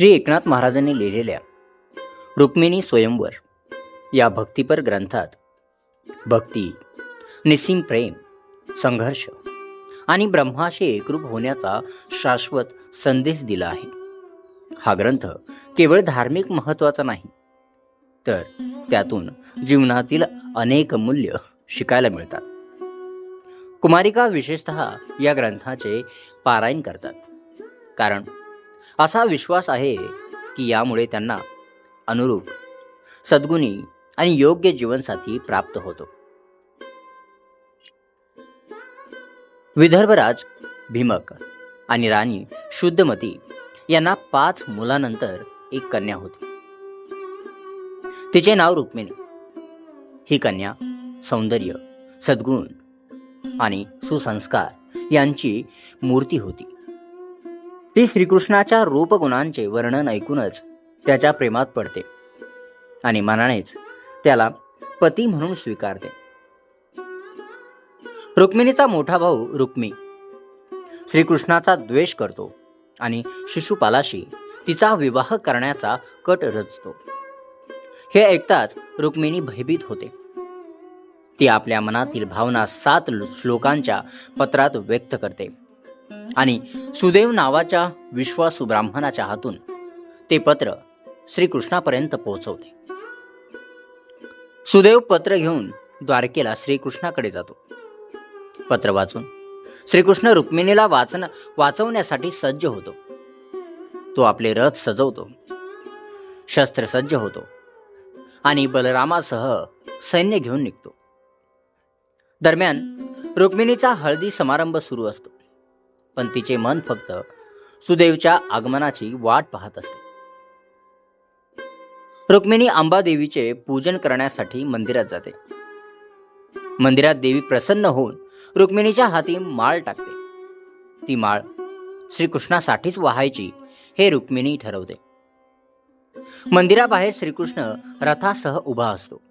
श्री एकनाथ महाराजांनी लिहिलेल्या रुक्मिणी स्वयंवर या भक्तिपर ग्रंथात भक्ती निस्सीम प्रेम संघर्ष आणि ब्रह्माशी एकरूप होण्याचा शाश्वत संदेश दिला आहे. हा ग्रंथ केवळ धार्मिक महत्त्वाचा नाही तर त्यातून जीवनातील अनेक मूल्य शिकायला मिळतात. कुमारिका विशेषतः या ग्रंथाचे पारायण करतात कारण असा विश्वास आहे की यामुळे त्यांना अनुरूप सद्गुणी आणि योग्य जीवनसाथी प्राप्त होतो. विदर्भराज भीमक आणि राणी शुद्धमती यांना पाच मुलानंतर एक कन्या होती. तिचे नाव रुक्मिणी. ही कन्या सौंदर्य सद्गुण आणि सुसंस्कार यांची मूर्ती होती. ती श्रीकृष्णाच्या रूपगुणांचे वर्णन ऐकूनच त्याच्या प्रेमात पडते. आणि मनानेच त्याला पती म्हणून स्वीकारते. रुक्मिणीचा मोठा भाऊ रुक्मी श्रीकृष्णाचा द्वेष करतो आणि शिशुपालाशी तिचा विवाह करण्याचा कट रचतो. हे ऐकताच रुक्मिणी भयभीत होते. ती आपल्या मनातील भावना सात श्लोकांच्या पत्रात व्यक्त करते. आणि सुदेव नावाच्या विश्वासू ब्राह्मणाच्या हातून ते पत्र श्रीकृष्णापर्यंत पोहोचवते. सुदेव पत्र घेऊन द्वारकेला श्रीकृष्णाकडे जातो. पत्र वाचून श्रीकृष्ण रुक्मिणीला वाचन वाचवण्यासाठी सज्ज होतो. तो आपले रथ सजवतो. शस्त्र सज्ज होतो. आणि बलरामासह सैन्य घेऊन निघतो. दरम्यान रुक्मिणीचा हळदी समारंभ सुरू असतो. पण तिचे मन फक्त सुदेवच्या आगमनाची वाट पाहत असते. रुक्मिणी अंबादेवीचे पूजन करण्यासाठी मंदिरात जाते. मंदिरात देवी प्रसन्न होऊन रुक्मिणीच्या हाती माळ टाकते. ती माळ श्रीकृष्णासाठीच वाहायची हे रुक्मिणी ठरवते. मंदिराबाहेर श्रीकृष्ण रथासह उभा असतो.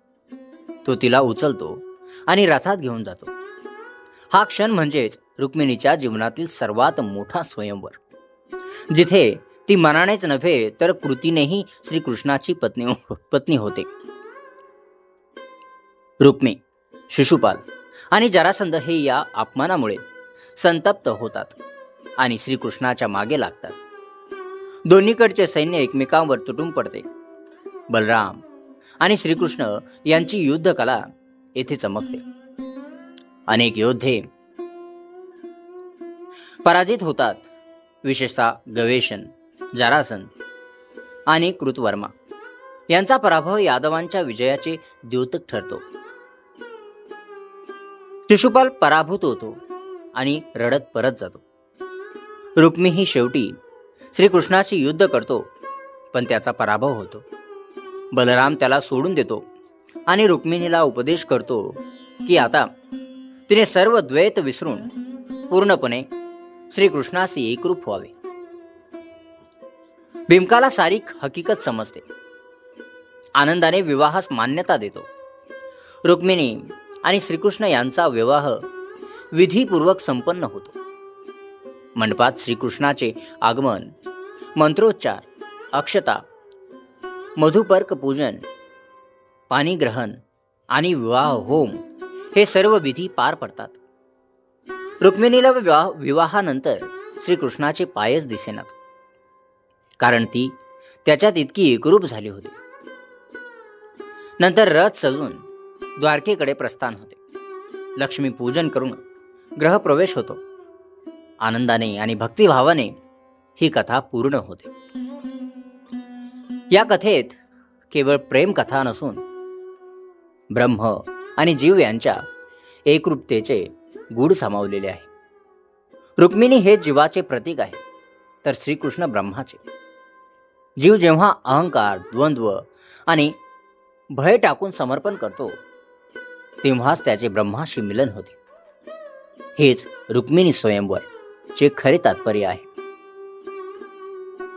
तो तिला उचलतो आणि रथात घेऊन जातो. हा क्षण म्हणजेच रुक्मिणीच्या जीवनातील सर्वात मोठा स्वयंवर. जिथे ती मनानेच नव्हे तर कृतीनेही श्रीकृष्णाची पत्नी हो, पत्नी होते. रुक्मी शिशुपाल आणि जरासंध हे या अपमानामुळे संतप्त होतात आणि श्रीकृष्णाच्या मागे लागतात. दोन्हीकडचे सैन्य एकमेकांवर तुटून पडते. बलराम आणि श्रीकृष्ण यांची युद्ध कला येथे चमकते. अनेक योद्धे पराजित होतात. विशेषतः गवेशन जरासन आणि कृतवर्मा. यांचा पराभव यादवांच्या विजयाचे द्योतक ठरतो. शिशुपाल पराभूत होतो आणि रडत परत जातो. रुक्मी ही शेवटी श्रीकृष्णाशी युद्ध करतो पण त्याचा पराभव होतो. बलराम त्याला सोडून देतो आणि रुक्मिणीला उपदेश करतो की आता तिने सर्व द्वैत विसरून पूर्णपणे श्रीकृष्णाशी एकरूप व्हावे. भीमकाला सारी हकीकत समजते. आनंदाने विवाहास मान्यता देतो. रुक्मिणी आणि श्रीकृष्ण यांचा विवाह विधीपूर्वक संपन्न होतो. मंडपात श्रीकृष्णाचे आगमन मंत्रोच्चार अक्षता मधुपर्क पूजन पाणीग्रहण आणि विवाह होम हे सर्व विधी पार पडतात. रुक्मिणीला विवाह विवाहानंतर श्रीकृष्णाचे पायच दिसेनात कारण ती त्याच्यात इतकी एकरूप झाली होती. नंतर रथ सजून द्वारकेकडे प्रस्थान होते. लक्ष्मी पूजन करून ग्रहप्रवेश होतो. आनंदाने आणि भक्तिभावाने ही कथा पूर्ण होते. या कथेत केवळ प्रेम कथा नसून ब्रह्म आणि जीव यांच्या एकरूपतेचे गूढ सामावलेले आहे. रुक्मिणी हे जीवाचे प्रतीक आहे तर श्रीकृष्ण ब्रह्माचे. जीव जेव्हा अहंकार द्वंद्व आणि भय टाकून समर्पण करतो तेव्हाच त्याचे ब्रह्माशी मिलन होते. हेच रुक्मिणी स्वयंवर चे खरे तात्पर्य आहे.